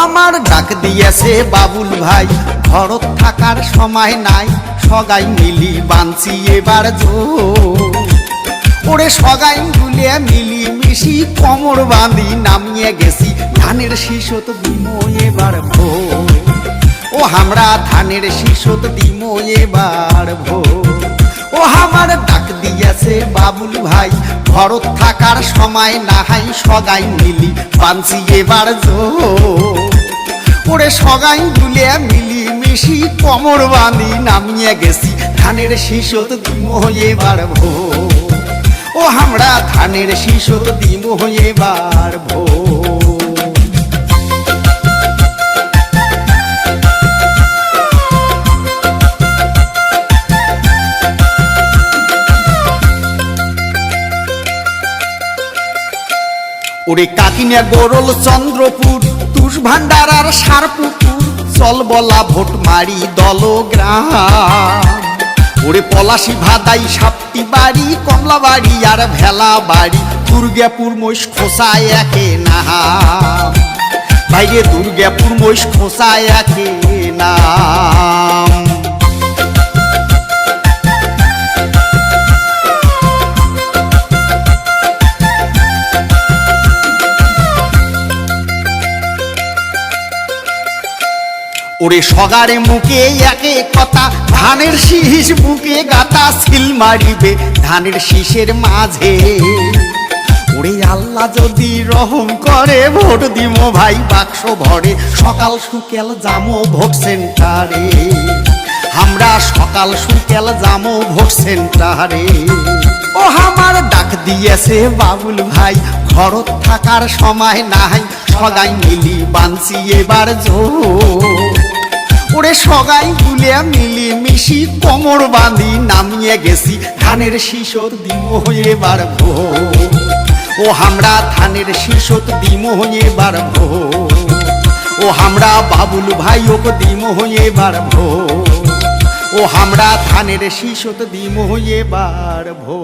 আমার ডাক দিয়েছে বাবুল ভাই। ঘরত থাকার সময় নাই, সগাই মিলি বানছি এবার জো ওরে সগাই গুলে মিলি মিশি কমর বাঁধি নামিয়ে গেছি, ধানের শিশত দিম এবার ভো ও আমরা ধানের শিশত দিম এবার ভো ও আমার দিয়েছে বাবুল ভাই। ভরত থাকার সময় নাহাই সগাই মিলি। বানছি এবার জো। ওরে সগাই দুলে মিলি মিশি কমর বাঁধি নামিয়ে গেছি। ধানের শিশত দিম এবার ভো। ও আমরা ধানের শিশত দিম এবার ভো। ওরে কাকিনা গোরল চন্দ্রপুর, তুষ ভান্ডার আর সারপুকুর চল বলা ভোট মারি দলগ্রাম। ওরে পলাশি ভাদাই সাপটি বাড়ি কমলা বাড়ি আর ভেলা বাড়ি, দুর্গাপুর মহিষ খোসায় একে না বাইরে দুর্গাপুর মহিষ খোসায় একে নাম। ওরে সগারে মুখে একে কথা, ধানের শীষ মুখে গাতা সিল মারিবে, ধানের শীষের মাঝে। ওরে আল্লাহ যদি রহম করে, ভোট দিব ভাই বাক্স ভরে, সকাল সুকেল জামো ভোট সেন্টারে। আমরা সকাল সুকেল জামো ভোট সেন্টারে। ও আমার ডাক দিয়েছে বাবুল ভাই ঘরত থাকার সময় নাই, সগাই মিলি বানছি এবার জো ওরে সগাই গুলিয়া মিলি মিশি কোমর বাঁধি নামিয়ে গেছি। ধানের শিশর দিম হয়ে ভো ও আমরা ধানের শিশত দিম এবার ভো ও আমরা বাবুল ভাই ওকে দিম হয়ে ভো ও আমরা ধানের শিশত দিম হয়ে ভো